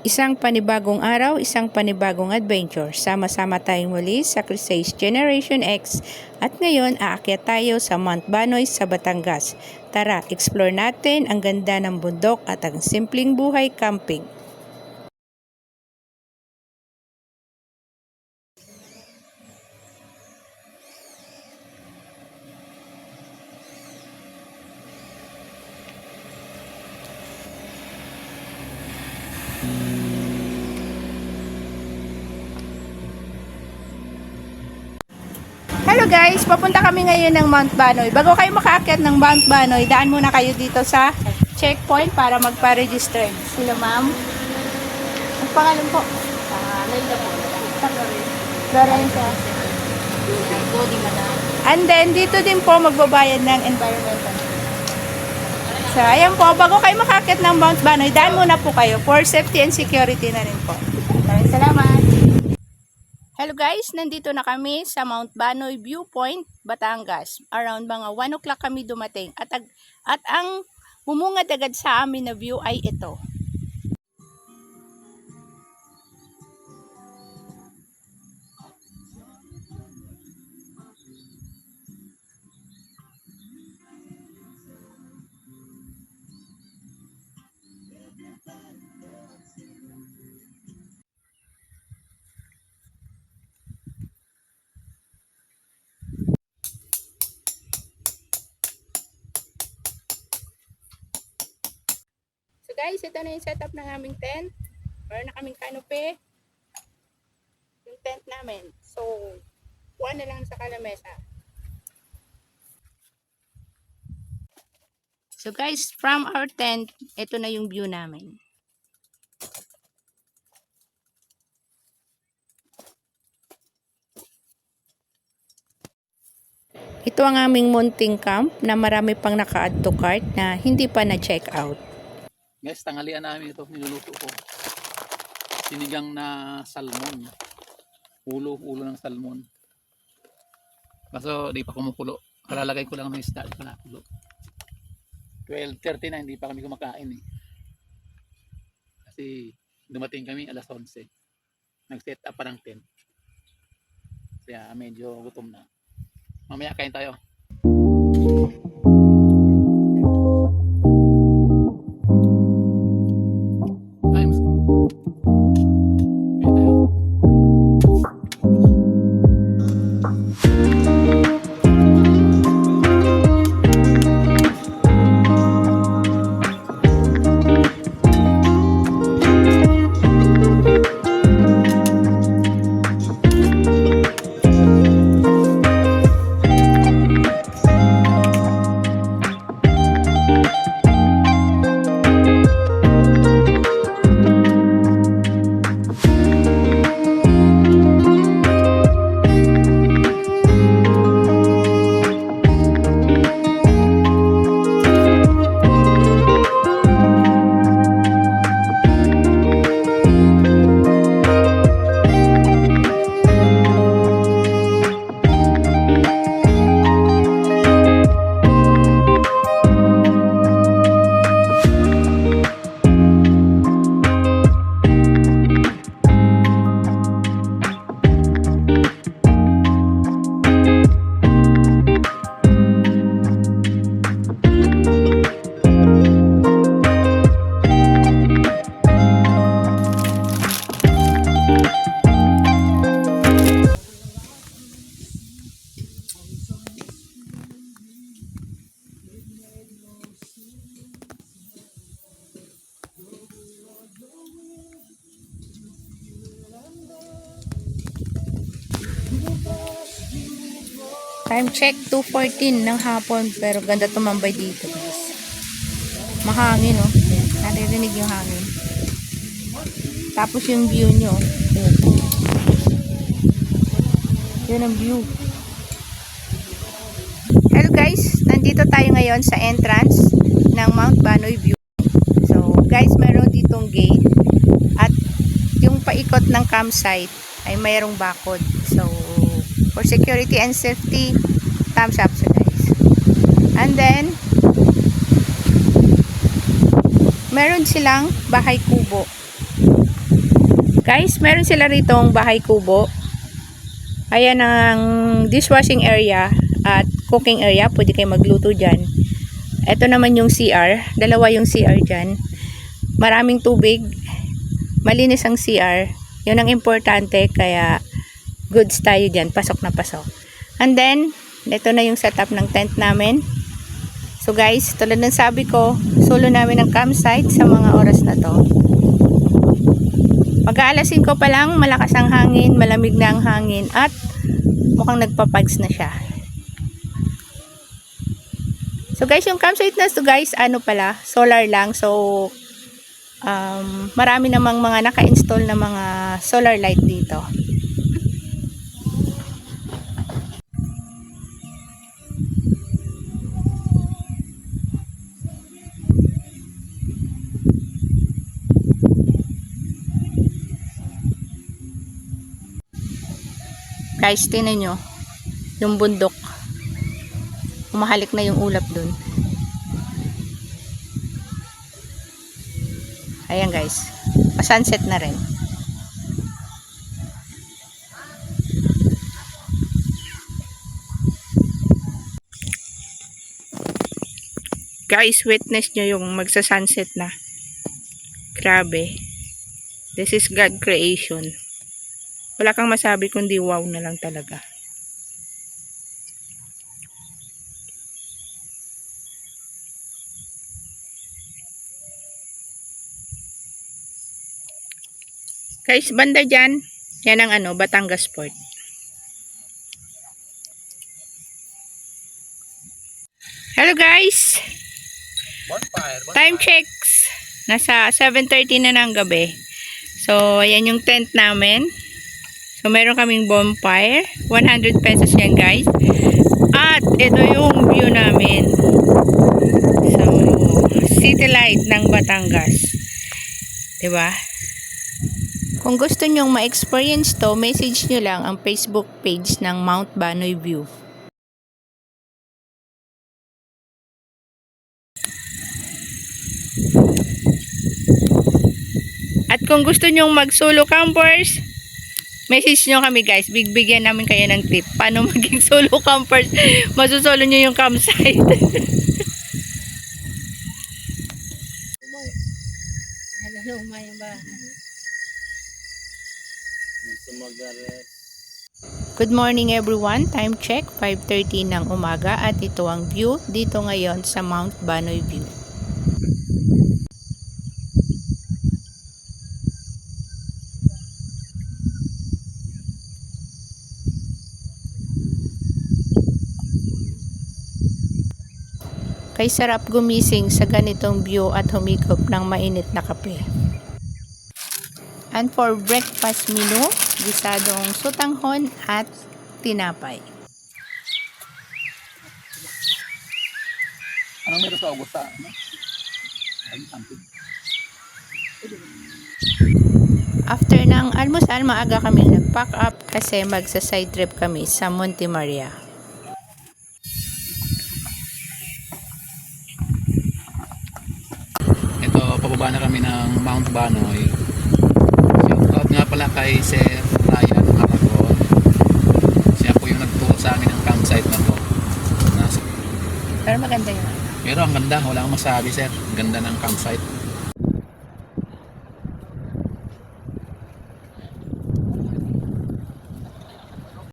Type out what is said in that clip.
Isang panibagong araw, isang panibagong adventure. Sama-sama tayong muli sa Crisace Generation X at ngayon aakyat tayo sa Mount Banoy sa Batangas. Tara, explore natin ang ganda ng bundok at ang simpleng buhay camping. Hello guys, papunta kami ngayon ng Mount Banoy. Bago kayo makaakyat ng Mount Banoy, daan muna kayo dito sa checkpoint para magpa-register. Sila ma'am. Ang pangalan po? Ah, Layla po. Madam. And then, dito din po magbabayad ng environmental. So, ayan po, bago kayo makakit ng Mount Banoy, daan muna po kayo for safety and security na rin po. Maraming salamat. Hello guys, nandito na kami sa Mount Banoy Viewpoint, Batangas. Around mga 1 o'clock kami dumating. At, at ang mumungad agad sa amin na view ay ito. Guys, ito na yung setup ng aming tent. Meron na kaming canopy. Yung tent namin. So, kuha na lang sa kalamesa. So guys, from our tent, ito na yung view namin. Ito ang aming munting camp na marami pang naka-add to cart na hindi pa na-check out. Guys, tanghalian namin ito, niluluto ko. Sinigang na salmon. Ulo, ulo ng salmon. Kaso di pa kumukulo. Kalalagay ko lang ng isda, di pa nakulo. 12.30 na, hindi pa kami kumakain eh. Kasi dumating kami alas 11. Nag-set up pa ng tent. Kaya medyo gutom na. Mamaya kain tayo. Time check 2.14 ng hapon pero ganda tumambay dito guys. Mahangin oh. Naririnig yung hangin. Tapos yung view nyo. Yun. Yun ang view. Hello guys, nandito tayo ngayon sa entrance ng Mount Banoy View. So guys, meron ditong gate at yung paikot ng campsite ay mayroong bakod. So for security and safety, thumbs up sa guys. And then, meron silang bahay kubo. Guys, meron sila ritong bahay kubo. Ayan ang dishwashing area at cooking area. Pwede kayo magluto dyan. Ito naman yung CR. Dalawa yung CR dyan. Maraming tubig. Malinis ang CR. Yun ang importante. Kaya goods tayo dyan. Pasok na pasok. And then, ito na yung setup ng tent namin. So guys, tulad ng sabi ko, solo namin ang campsite sa mga oras na to. Pag-aalasin ko pa lang, malakas ang hangin, malamig na ang hangin, at mukhang nagpapags na siya. So guys, yung campsite na to guys, ano pala, solar lang. So, um, marami namang mga naka-install na mga solar light dito. Guys, tinan nyo. Yung bundok. Umahalik na yung ulap dun. Ayan guys. Pa-sunset na rin. Guys, witness nyo yung magsa-sunset na. Grabe. This is God creation. Wala kang masabi kundi wow na lang talaga. Guys, banda dyan, yan ang ano, Batangas Port. Hello guys! Bonfire. Time checks. Nasa 7.30 na ng gabi. So, ayan yung tent namin. So, meron kaming bonfire. 100 pesos yan, guys. At, ito yung view namin. So, city light ng Batangas. ba? Kung gusto nyong ma-experience to, message nyo lang ang Facebook page ng Mount Banoy View. At kung gusto nyong mag solo campers, message nyo kami guys. Bigbigyan namin kayo ng tip. Paano maging solo campers? Masusolo nyo yung campsite. Nalulumay yung bahay. Good morning everyone. Time check 5:30 ng umaga at ito ang view dito ngayon sa Mount Banoy View. Kay sarap gumising sa ganitong view at humigop ng mainit na kape. And for breakfast menu, gisadong sutanghon at tinapay. Anong meron sa Augusta? Ano? Ay, camping. After ng almusal, maaga kami nag-pack up kasi magsa-side trip kami sa Monte Maria. Ito, pababa na kami ng Mount Banoy. Shout out nga pala kay Sir Ryan Aragon. Siya po yung nagturo sa amin ng campsite na to. Nasa, Pero maganda yun. pero ang ganda, wala akong masabi sir. Ang ganda ng campsite.